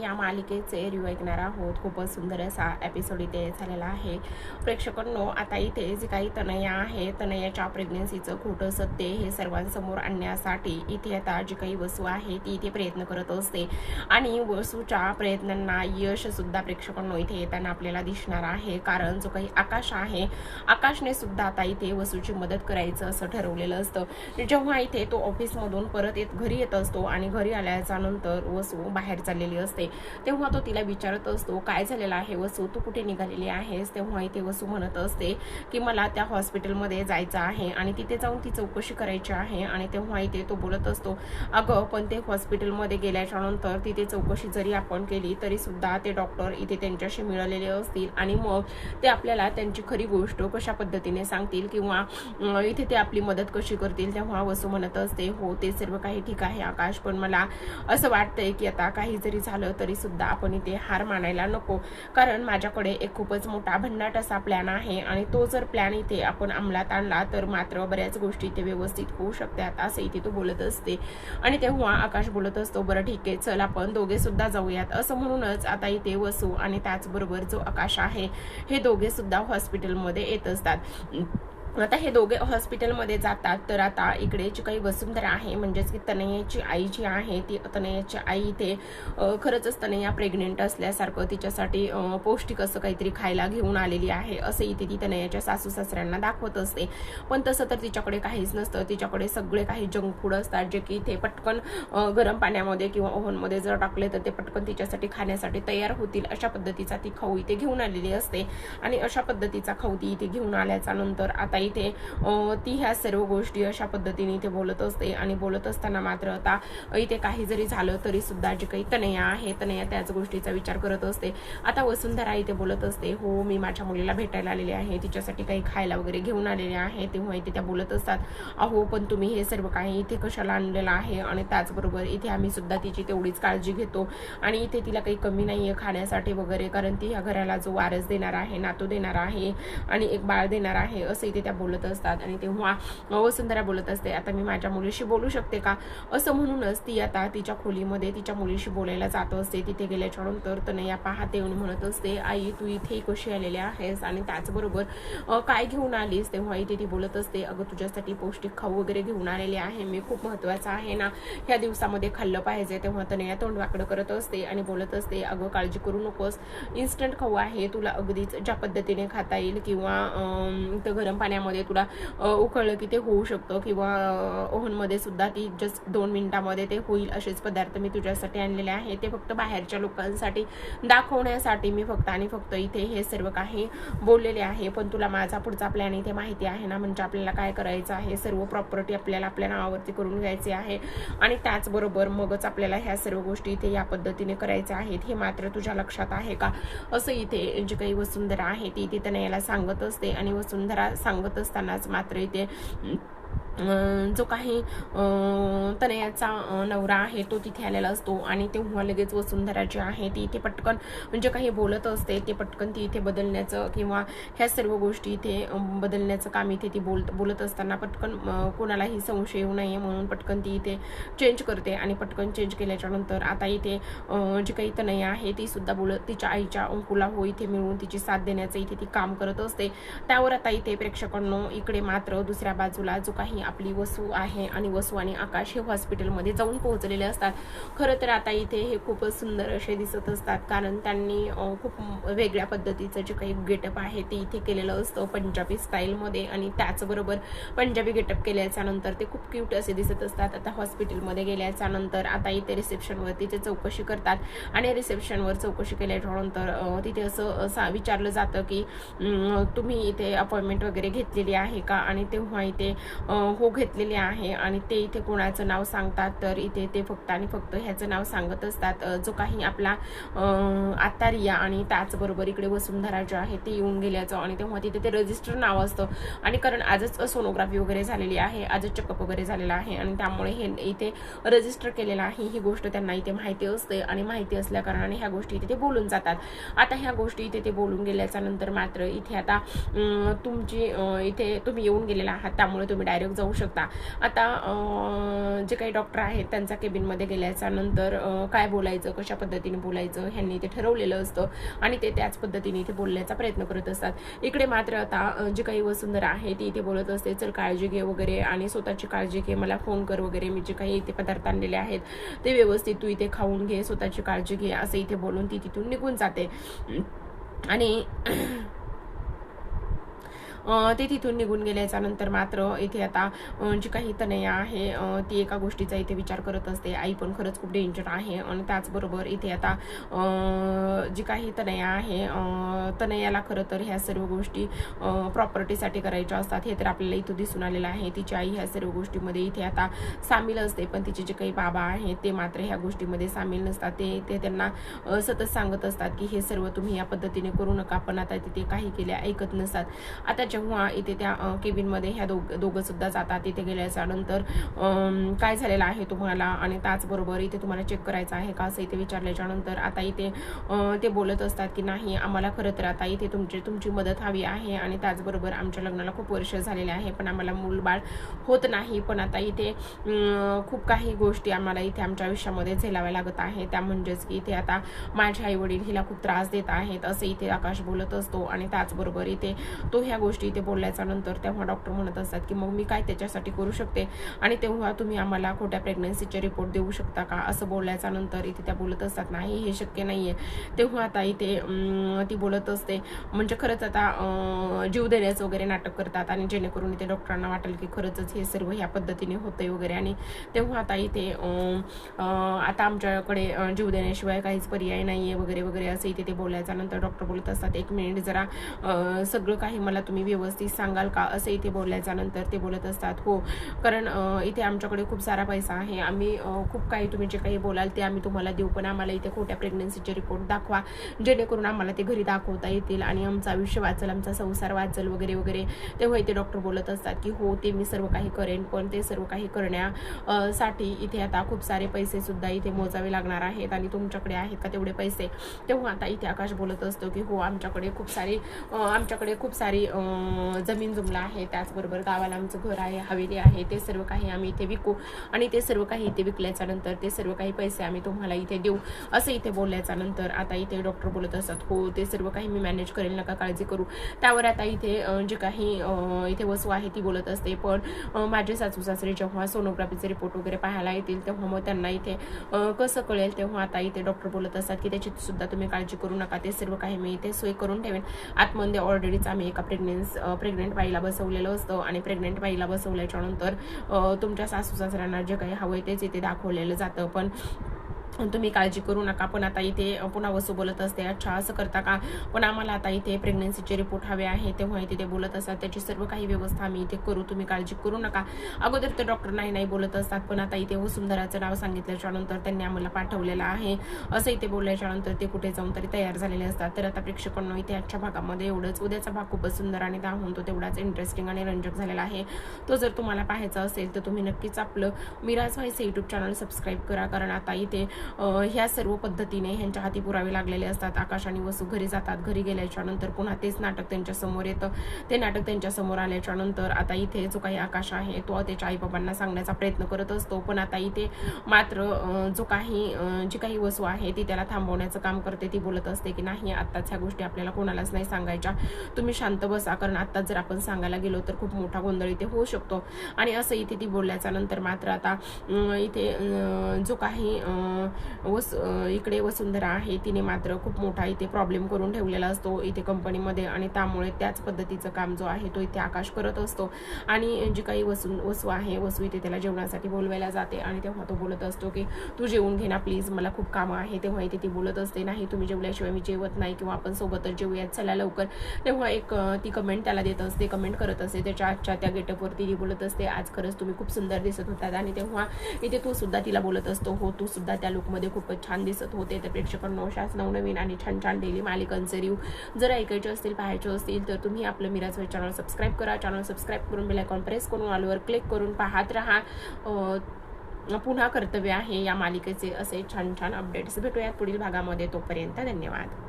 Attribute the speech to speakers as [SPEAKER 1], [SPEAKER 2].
[SPEAKER 1] या मालिकेचे रिव्ह ऐकणार आहोत. खूपच सुंदर असा एपिसोड इथे झालेला आहे. प्रेक्षकांनो आता इथे जे काही तनया आहे तनयाच्या प्रेग्नन्सीचं खोटं सत्य हे सर्वांसमोर आणण्यासाठी इथे आता जी काही वसू आहे ती इथे प्रयत्न करत असते. आणि वसूच्या प्रयत्नांना यश सुद्धा प्रेक्षकांनो इथे येताना आपल्याला दिसणार आहे. कारण जो काही आकाश आहे आकाशने सुद्धा आता इथे वसूची मदत करायचं असं ठरवलेलं असतं. जेव्हा इथे तो ऑफिसमधून परत येत घरी येत असतो आणि घरी आल्याच्यानंतर वसू बाहेर चाललेली असते. तेव्हा तो तिला विचारत असतो काय झालेला आहे वसू? तू कुठे निघालेली आहेस? तेव्हा इथे वसू म्हणत असते की मला त्या हॉस्पिटलमध्ये जायचं आहे आणि तिथे जाऊन ती चौकशी करायची आहे. आणि तेव्हा इथे तो बोलत असतो अगं पण ते हॉस्पिटलमध्ये गेल्याच्यानंतर तिथे चौकशी जरी आपण केली तरी सुद्धा ते डॉक्टर इथे त्यांच्याशी मिळालेले असतील आणि मग ते आपल्याला त्यांची खरी गोष्ट कशा पद्धतीने सांगतील किंवा इथे ते आपली मदत कशी करतील? तेव्हा वसू म्हणत असते हो ते सर्व काही ठीक आहे आकाश पण मला असं वाटतंय की आता काही जरी झालं तरी सुद्धा आपण इथे हार मानायला नको. कारण माझ्याकडे एक खूपच मोठा भन्नाट असा प्लॅन आहे आणि तो जर प्लॅन इथे आपण अंमलात आणला तर मात्र बऱ्याच गोष्टी इथे व्यवस्थित होऊ शकतात असं इथे तो बोलत असते. आणि तेव्हा आकाश बोलत असतो बरं ठीक आहे चल आपण दोघे सुद्धा जाऊयात. असं म्हणूनच आता इथे वसू आणि त्याचबरोबर जो आकाश आहे हे दोघे सुद्धा हॉस्पिटलमध्ये येत असतात. आता हे दोघे हॉस्पिटलमध्ये जातात. तर आता इकडे जी काही वसुंधरा आहे म्हणजेच की तनयाची आई जी आहे ती तनयाची आई इथे खरंच तनया प्रेग्नेंट असल्यासारखं तिच्यासाठी पौष्टिक असं काहीतरी खायला घेऊन आलेली आहे असं इथे ती तनयाच्या सासू सासऱ्यांना दाखवत असते. पण तसं तर तिच्याकडे काहीच नसतं. तिच्याकडे सगळे काही जंक फूड असतात जे की इथे पटकन गरम पाण्यामध्ये किंवा ओव्हनमध्ये जर टाकले तर ते पटकन तिच्यासाठी खाण्यासाठी तयार होतील अशा पद्धतीचा ती खाऊ इथे घेऊन आलेली असते. आणि अशा पद्धतीचा खाऊ ती इथे घेऊन आल्याच्यानंतर आता इथे ती ह्या सर्व गोष्टी अशा पद्धतीने इथे बोलत असते आणि बोलत असताना मात्र आता इथे काही जरी झालं तरी सुद्धा जी काही तनया आहे तनया त्याच गोष्टीचा विचार करत असते. आता वसुंधरा इथे बोलत असते हो मी माझ्या मुलीला भेटायला आलेले आहे तिच्यासाठी काही खायला वगैरे घेऊन आलेले आहे. तेव्हा इथे त्या बोलत असतात अहो पण तुम्ही हे सर्व काही इथे कशाला आणलेलं आहे? आणि त्याचबरोबर इथे आम्ही सुद्धा तिची तेवढीच काळजी घेतो. आणि इथे तिला काही कमी नाहीये खाण्यासाठी वगैरे कारण ती ह्या घराला जो वारस देणार आहे नातू देणार आहे आणि एक बाळ देणार आहे असं इथे त्या बोलत असतात आणि तेव्हा वसुंधरा बोलत असते आता मी माझ्या मुलीशी बोलू शकते का? असं म्हणूनच ती आता तिच्या खोलीमध्ये तिच्या मुलीशी बोलायला जात असते. तिथे गेल्याच्यानंतर तनया पाहते म्हणून म्हणत असते आई तू इथे कशी आलेली आहेस? आणि त्याचबरोबर काय घेऊन आलीस? तेव्हा इथे ती बोलत असते अगं तुझ्यासाठी पौष्टिक खाऊ वगैरे घेऊन आलेले आहे. मी खूप महत्वाचं आहे ना. ह्या दिवसामध्ये खाल्लं पाहिजे. तेव्हा तनया तोंड वाकडं करत असते आणि बोलत असते अगं काळजी करू नकोस. इन्स्टंट खाऊ आहे. तुला अगदीच ज्या पद्धतीने खाता येईल किंवा गरम पाण्या पाण्यामध्ये तुला उकळलं की ते होऊ शकतं किंवा ओव्हनमध्ये सुद्धा ती जस्ट दोन मिनिटामध्ये ते होईल असेच पदार्थ मी तुझ्यासाठी आणलेले आहे. ते फक्त बाहेरच्या लोकांसाठी दाखवण्यासाठी मी फक्त आणि फक्त इथे हे सर्व काही बोललेले आहे. पण तुला माझा पुढचा प्लॅन इथे माहिती आहे ना म्हणजे आपल्याला काय करायचं आहे? सर्व प्रॉपर्टी आपल्याला आपल्या नावावरती करून घ्यायची आहे. आणि त्याचबरोबर मगच आपल्याला ह्या सर्व गोष्टी इथे या पद्धतीने करायच्या आहेत. हे मात्र तुझ्या लक्षात आहे का? असं इथे जी काही वसुंधरा आहे ती तिथं न्यायला याला सांगत असते. आणि वसुंधरा सांगत असतानाच मात्र इथे जो काही तनयाचा नवरा आहे तो तिथे आलेला असतो. आणि तेव्हा लगेच वसुंधरा जी आहे ती इथे पटकन म्हणजे काही बोलत असते ते पटकन ती इथे बदलण्याचं किंवा ह्या सर्व गोष्टी इथे बदलण्याचं काम इथे ती बोल बोलत असताना पटकन कोणालाही संशय येऊ नये म्हणून पटकन ती इथे चेंज करते आणि पटकन चेंज केल्याच्यानंतर आता इथे जी काही तनया आहे ती सुद्धा बोलत तिच्या आईच्या अंकुला हो इथे मिळून तिची साथ देण्याचं इथे ती काम करत असते. त्यावर आता इथे प्रेक्षकांनो इकडे मात्र दुसऱ्या बाजूला जो काही आपली वसू आहे आणि वसू आणि आकाश हे हॉस्पिटलमध्ये जाऊन पोहोचलेले असतात. खरं तर आता इथे हे खूपच सुंदर असे दिसत असतात. कारण त्यांनी खूप वेगळ्या पद्धतीचं जे काही गेटअप आहे ते इथे केलेलं असतं पंजाबी स्टाईलमध्ये आणि त्याचबरोबर पंजाबी गेटअप केल्याच्यानंतर ते खूप क्यूट असे दिसत असतात. आता हॉस्पिटलमध्ये गेल्याच्यानंतर आता इथे रिसेप्शनवरती ते चौकशी करतात आणि रिसेप्शनवर चौकशी केल्याच्यानंतर तिथे असं असं विचारलं जातं की तुम्ही इथे अपॉइंटमेंट वगैरे घेतलेली आहे का? आणि तेव्हा इथे हो घेतलेली आहे आणि ते इथे कोणाचं नाव सांगतात तर इथे ते फक्त आणि फक्त ह्याचं नाव सांगत असतात. जो काही आपला आत्ता रिया आणि त्याचबरोबर इकडे वसुंधरा जे आहे ते येऊन गेल्याचं आणि तेव्हा तिथे ते रजिस्टर नाव असतं. आणि कारण आजच सोनोग्राफी वगैरे झालेली आहे आजच चेकअप वगैरे झालेला आहे आणि त्यामुळे हे इथे रजिस्टर केलेलं आहे. ही गोष्ट त्यांना इथे माहिती असते आणि माहिती असल्या कारणाने ह्या गोष्टी इथे ते बोलून जातात. आता ह्या गोष्टी इथे ते बोलून गेल्याच्यानंतर मात्र इथे आता तुमची इथे तुम्ही येऊन गेलेला आहात त्यामुळे तुम्ही डायरेक्ट जाऊन जाऊ शकता. आता जे काही डॉक्टर आहेत त्यांच्या केबिनमध्ये गेल्याच्यानंतर काय बोलायचं कशा पद्धतीने बोलायचं ह्यांनी ते ठरवलेलं असतं आणि ते त्याच पद्धतीने इथे बोलण्याचा प्रयत्न करत असतात. इकडे मात्र आता जे जी काही वसुंधरा आहे ती इथे बोलत असते चल काळजी घे वगैरे आणि स्वतःची काळजी घे मला फोन कर वगैरे. मी जे काही इथे पदार्थ आणलेले आहेत ते व्यवस्थित तू इथे खाऊन घे स्वतःची काळजी घे असं इथे बोलून ती तिथून निघून जाते. आणि ते तिथून निघून गेल्याच्यानंतर मात्र इथे आता जी काही तनया आहे ती एका गोष्टीचा इथे विचार करत असते. आई पण खरंच खूप डेंजर आहे आणि त्याचबरोबर इथे आता जी काही तनया आहे तनयाला खरं तर ह्या सर्व गोष्टी प्रॉपर्टीसाठी करायच्या असतात. हे तर आपल्याला इथं दिसून आलेलं आहे. तिची आई ह्या सर्व गोष्टीमध्ये इथे आता सामील असते. पण तिचे जे काही बाबा आहेत ते मात्र ह्या गोष्टीमध्ये सामील नसतात. ते ते त्यांना सतत सांगत असतात की हे सर्व तुम्ही या पद्धतीने करू नका. पण आता तिथे काही केले ऐकत नसतात. आता जेव्हा इथे त्या केबिनमध्ये ह्या दोघ दोघं सुद्धा जातात तिथे गेल्याच्यानंतर काय झालेलं आहे तुम्हाला? आणि त्याचबरोबर इथे तुम्हाला चेक करायचं आहे का असं इथे विचारल्याच्या नंतर आता इथे ते बोलत असतात की नाही आम्हाला खरं तर आता इथे तुमची तुमची मदत हवी आहे आणि त्याचबरोबर आमच्या लग्नाला खूप वर्ष झालेले आहे पण आम्हाला मूलबाळ होत नाही. पण आता इथे खूप काही गोष्टी आम्हाला इथे आमच्या आयुष्यामध्ये झेलाव्या लागत आहे. त्या म्हणजेच की इथे आता माझे आई वडील हिला खूप त्रास देत आहेत असं इथे आकाश बोलत असतो आणि त्याचबरोबर इथे तो ह्या गोष्टी इथे बोलल्याच्या नंतर तेव्हा डॉक्टर म्हणत असतात की मग मी काय त्याच्यासाठी करू शकते? आणि तेव्हा तुम्ही आम्हाला खोट्या प्रेग्नन्सीचे रिपोर्ट देऊ शकता का? असं बोलल्याच्या नंतर इथे त्या बोलत असतात नाही हे शक्य नाहीये. तेव्हा आता इथे ती बोलत असते. म्हणजे खरंच आता जीव देण्याचं वगैरे नाटक करतात आणि जेणेकरून इथे डॉक्टरांना वाटेल की खरंच हे सर्व ह्या पद्धतीने होतंय वगैरे. आणि तेव्हा आता इथे आता आमच्याकडे जीव देण्याशिवाय काहीच पर्याय नाहीये वगैरे वगैरे असं इथे ते बोलायच्या नंतर डॉक्टर बोलत असतात एक मिनिट जरा सगळं काही मला तुम्ही व्यवस्थित सांगाल का? असं इथे बोलल्याच्यानंतर ते बोलत असतात हो कारण इथे आमच्याकडे खूप सारा पैसा आहे. आम्ही खूप काही तुम्ही जे काही बोलाल ते आम्ही तुम्हाला देऊ पण आम्हाला इथे खोट्या प्रेग्नन्सीचे रिपोर्ट दाखवा. जेणेकरून आम्हाला ते घरी दाखवता येतील आणि आमचं आयुष्य वाचल आमचा संसार वाचल वगैरे वगैरे. तेव्हा इथे डॉक्टर बोलत असतात की हो ते मी सर्व काही करेन पण ते सर्व काही करण्यासाठी इथे आता खूप सारे पैसे सुद्धा इथे मोजावे लागणार आहेत आणि तुमच्याकडे आहेत का तेवढे पैसे? तेव्हा आता इथे आकाश बोलत असतो की हो आमच्याकडे खूप सारी आमच्याकडे खूप सारी जमीन जुमला आहे त्याचबरोबर गावाला आमचं घर आहे हवेली आहे ते सर्व काही आम्ही इथे विकू आणि ते सर्व काही इथे विकल्याच्या नंतर ते सर्व काही पैसे आम्ही तुम्हाला इथे देऊ असं इथे बोलल्याच्या नंतर आता इथे डॉक्टर बोलत असतात हो ते सर्व काही मी मॅनेज करेल नका काळजी करू. त्यावर आता इथे जे काही इथे वस्तू आहे ती बोलत असते पण माझे सासू सासरे जेव्हा सोनोग्राफीचे रिपोर्ट वगैरे पाहायला येतील तेव्हा मग त्यांना इथे कसं कळेल तेव्हा आता इथे डॉक्टर बोलत असतात की त्याची सुद्धा तुम्ही काळजी करू नका ते सर्व काही मी इथे सोय करून ठेवेन. आतमध्ये ऑलरेडीच आम्ही एका प्रेग्नेन्सी प्रेग्नेंट बाईला बसवलेलं असतं आणि प्रेग्नेंट बाईला बसवल्याच्या नंतर तुमच्या सासू सासऱ्यांना जे काही हवं आहे तेच इथे दाखवलेलं जातं. पण तुम्ही काळजी करू नका. पण आता इथे पुन्हा वसू बोलत असते अच्छा असं करता का? पण आम्हाला आता इथे प्रेग्नन्सीचे रिपोर्ट हवे आहे तेव्हा इथे ते बोलत असतात. त्याची सर्व काही व्यवस्था आम्ही इथे करू. तुम्ही काळजी करू नका. अगोदर तर डॉक्टर नाही नाही बोलत असतात पण आता इथे वसुंधराचं नाव सांगितल्याच्या नंतर त्यांनी आम्हाला पाठवलेलं आहे. असं इथे बोलल्याच्या नंतर ते कुठे जाऊन तरी तयार झालेले असतात. तर आता प्रेक्षकांना इथे आजच्या भागामध्ये एवढंच. उद्याचा भाग खूपच सुंदर आणि दाहून तो तेवढाच इंटरेस्टिंग आणि रंजक झालेला आहे. तो जर तुम्हाला पाहायचा असेल तर तुम्ही नक्कीच आपलं मिराज व्हायचं युट्यूब चॅनल सबस्क्राईब करा. कारण आता इथे ह्या सर्व पद्धतीने ह्यांच्या हाती पुरावे लागलेले असतात. आकाश आणि वसू घरी जातात. घरी गेल्याच्यानंतर पुन्हा तेच नाटक त्यांच्यासमोर येतं. ते नाटक त्यांच्यासमोर आल्याच्यानंतर आता इथे जो काही आकाश आहे तो त्याच्या आईबाबांना सांगण्याचा प्रयत्न करत असतो. पण आता इथे मात्र जो काही जी काही वसू आहे ती त्याला थांबवण्याचं काम करते. ती बोलत असते की नाही आत्ताच ह्या गोष्टी आपल्याला कोणालाच नाही सांगायच्या. तुम्ही शांत बसा कारण आत्ताच जर आपण सांगायला गेलो तर खूप मोठा गोंधळ इथे होऊ शकतो. आणि असं इथे ती बोलल्याच्या नंतर मात्र आता इथे जो काही वस इकडे वसुंधरा आहे तिने मात्र खूप मोठा इथे प्रॉब्लेम करून ठेवलेला असतो इथे कंपनीमध्ये आणि त्यामुळे त्याच पद्धतीचं काम जो आहे तो इथे आकाश करत असतो. आणि जी काही वसू वसू आहे वसू इथे त्याला जेवणासाठी बोलवायला जाते आणि तेव्हा तो बोलत असतो की तू जेवून घे ना प्लीज मला खूप कामं आहे. तेव्हा इथे ती बोलत असते नाही तुम्ही जेवल्याशिवाय मी जेवत नाही किंवा आपण सोबतच जेवूयात. चला लवकर. तेव्हा एक ती कमेंट त्याला देत असते कमेंट करत असते. त्याच्या आजच्या त्या गेटअपवरती ती बोलत असते आज खरंच तुम्ही खूप सुंदर दिसत होतात. आणि तेव्हा इथे तो सुद्धा तिला बोलत असतो हो तू सुद्धा त्या लुकमध्ये खूपच छान दिसत होते. तर प्रेक्षकांना अशाच नवनवीन आणि छान छान डेली मालिकांचे रिव्ह जर ऐकायचे असतील पाहायचे असतील तर तुम्ही आपलं मिराज चॅनल सबस्क्राईब करा. चॅनल सबस्क्राईब करून बेलायकॉन प्रेस करून ऑलवर क्लिक करून पाहत राहा. पुन्हा कर्तव्य आहे या मालिकेचे असे छान छान अपडेट्स भेटूयात पुढील भागामध्ये. तोपर्यंत धन्यवाद.